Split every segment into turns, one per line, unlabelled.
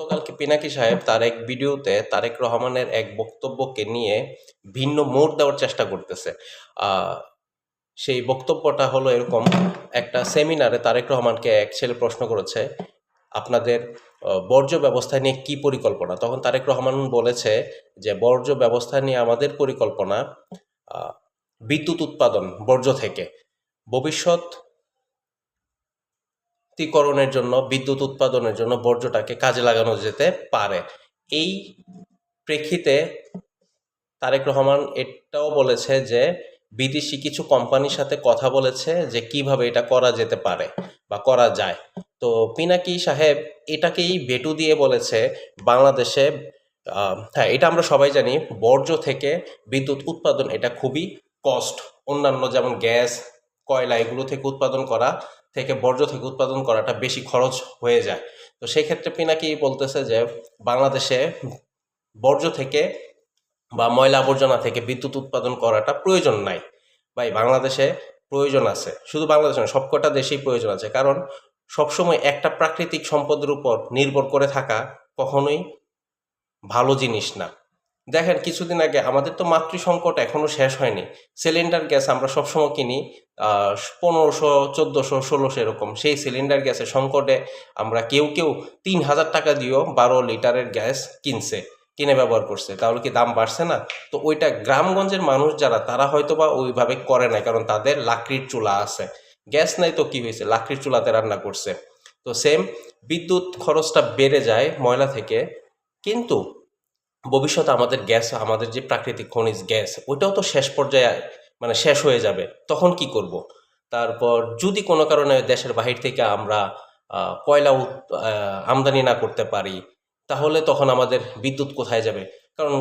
গতকালকে পিনাকি সাহেব তার এক ভিডিওতে তারেক রহমানের এক বক্তব্যকে নিয়ে ভিন্ন মোড় দেওয়ার চেষ্টা করতেছে। সেই বক্তব্যটা হলো এরকম, একটা সেমিনারে তারেক রহমানকে এক ছেলে প্রশ্ন করেছে, আপনাদের বর্জ্য ব্যবস্থা নিয়ে কি পরিকল্পনা? তখন তারেক রহমান বলেছে যে, বর্জ্য ব্যবস্থা নিয়ে আমাদের পরিকল্পনা বিদ্যুৎ উৎপাদন বর্জ্য থেকে। ভবিষ্যৎ করণের জন্য, বিদ্যুৎ উৎপাদনের জন্য বর্জ্যটাকে কাজে লাগানো যেতে পারে। এই প্রেক্ষিতে তারেক রহমান এটাও বলেছে যে, বিদেশি কিছু কোম্পানির সাথে কথা বলেছে যে, কীভাবে এটা করা যেতে পারে বা করা যায়। তো পিনাকি সাহেব এটাকেই বেটু দিয়ে বলেছে, বাংলাদেশে হ্যাঁ এটা আমরা সবাই জানি, বর্জ্য থেকে বিদ্যুৎ উৎপাদন এটা খুবই কস্ট অন্যান্য যেমন গ্যাস, কয়লা, এগুলো থেকে উৎপাদন করা থেকে, বর্জ্য থেকে উৎপাদন করাটা বেশি খরচ হয়ে যায়। তো সেই ক্ষেত্রে পিনাকি বলতেছে যে, বাংলাদেশে বর্জ্য থেকে বা ময়লা আবর্জনা থেকে বিদ্যুৎ উৎপাদন করাটা প্রয়োজন নাই। ভাই, বাংলাদেশে প্রয়োজন আছে। শুধু বাংলাদেশে না সবকটা দেশেই প্রয়োজন আছে। কারণ সবসময় একটা প্রাকৃতিক সম্পদের উপর নির্ভর করে থাকা কখনোই ভালো জিনিস না। দেখেন, কিছুদিন আগে আমাদের তো মাতৃ সংকট এখনও শেষ হয়নি। সিলিন্ডার গ্যাস আমরা সবসময় কিনি পনেরোশো, চোদ্দোশো, ষোলোশো এরকম। সেই সিলিন্ডার গ্যাসের সংকটে আমরা কেউ কেউ তিন হাজার টাকা দিয়েও বারো লিটারের গ্যাস কিনছে, কিনে ব্যবহার করছে। তাহলে কি দাম বাড়ছে না? তো ওইটা গ্রামগঞ্জের মানুষ যারা, তারা হয়তো বা ওইভাবে করে না কারণ তাদের লাকড়ির চুলা আছে। গ্যাস নাই তো কি হয়েছে? লাকড়ির চুলাতে রান্না করছে। তো সেম বিদ্যুৎ খরচটা বেড়ে যায় ময়লা থেকে, কিন্তু ভবিষ্যতে আমাদের গ্যাস, আমাদের যে প্রাকৃতিক খনিজ গ্যাস, ওইটাও তো শেষ পর্যায়ে মানে শেষ হয়ে যাবে। তখন কি করব? তারপর যদি কোনো কারণে দেশের বাহির থেকে আমরা কয়লা আমদানি না করতে পারি, তাহলে তখন আমাদের বিদ্যুৎ কোথায় যাবে? কারণ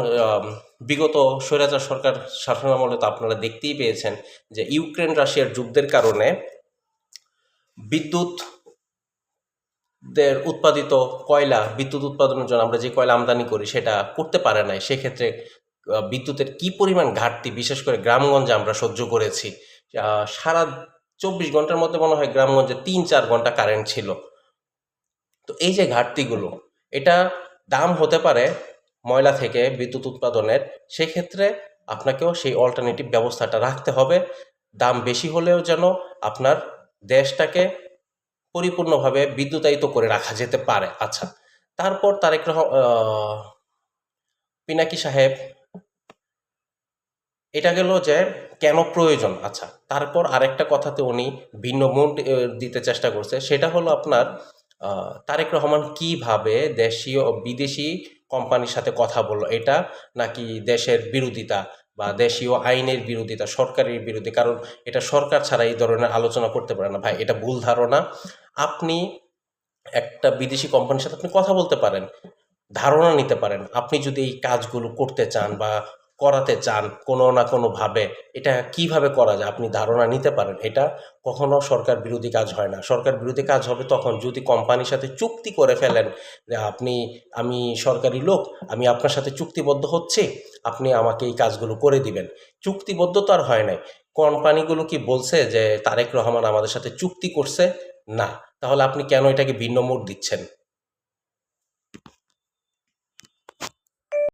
বিগত স্বৈরাচার সরকার শাসনামলে তো আপনারা দেখতেই পেয়েছেন যে ইউক্রেন, রাশিয়ার যুদ্ধের কারণে বিদ্যুৎ দের উৎপাদিত কয়লা, বিদ্যুৎ উৎপাদনের জন্য আমরা যে কয়লা আমদানি করি সেটা করতে পারে নাই। সেক্ষেত্রে বিদ্যুতের কি পরিমাণ ঘাটতি, বিশেষ করে গ্রামগঞ্জে আমরা সহ্য করেছি। সারা চব্বিশ ঘণ্টার মধ্যে মনে হয় গ্রামগঞ্জে তিন চার ঘণ্টা কারেন্ট ছিল। তো এই যে ঘাটতিগুলো, এটা দাম হতে পারে ময়লা থেকে বিদ্যুৎ উৎপাদনের। সেক্ষেত্রে আপনাকেও সেই অল্টারনেটিভ ব্যবস্থাটা রাখতে হবে। দাম বেশি হলেও যেন আপনার দেশটাকে পরিপূর্ণভাবে বিদ্যুতায়িত করে রাখা যেতে পারে। আচ্ছা তারপর তারেক রহ পিনাকি সাহেব, এটা গেল যে কেন প্রয়োজন? আচ্ছা তারপর আরেকটা কথাতে উনি ভিন্ন মন দিতে চেষ্টা করছে। সেটা হলো আপনার তারেক রহমান কীভাবে দেশীয় বিদেশি কোম্পানির সাথে কথা বলল? এটা নাকি দেশের বিরোধিতা? বা দেশীয় আইনের বিরোধিতা, সরকারের বিরোধী কারণ এটা সরকার ছাড়া এই ধরনের আলোচনা করতে পারে না। ভাই, এটা ভুল ধারণা। আপনি একটা বিদেশি কোম্পানির সাথে আপনি কথা বলতে পারেন, ধারণা নিতে পারেন। আপনি যদি এই কাজগুলো করতে চান বা করাতে চান কোনো না কোনোভাবে, এটা কীভাবে করা যায়? আপনি ধারণা নিতে পারেন। এটা কখনো সরকার বিরোধী কাজ হয় না। সরকার বিরোধী কাজ হবে তখন যদি কোম্পানির সাথে চুক্তি করে ফেলেন যে আপনি, আমি সরকারি লোক, আমি আপনার সাথে চুক্তিবদ্ধ হচ্ছি, আপনি আমাকে এই কাজগুলো করে দিবেন। চুক্তিবদ্ধ তো আর হয় নাই। কোম্পানিগুলো কি বলছে যে তারেক রহমান আমাদের সাথে চুক্তি করছে? না। তাহলে আপনি কেন এটাকে ভিন্ন মোড় দিচ্ছেন?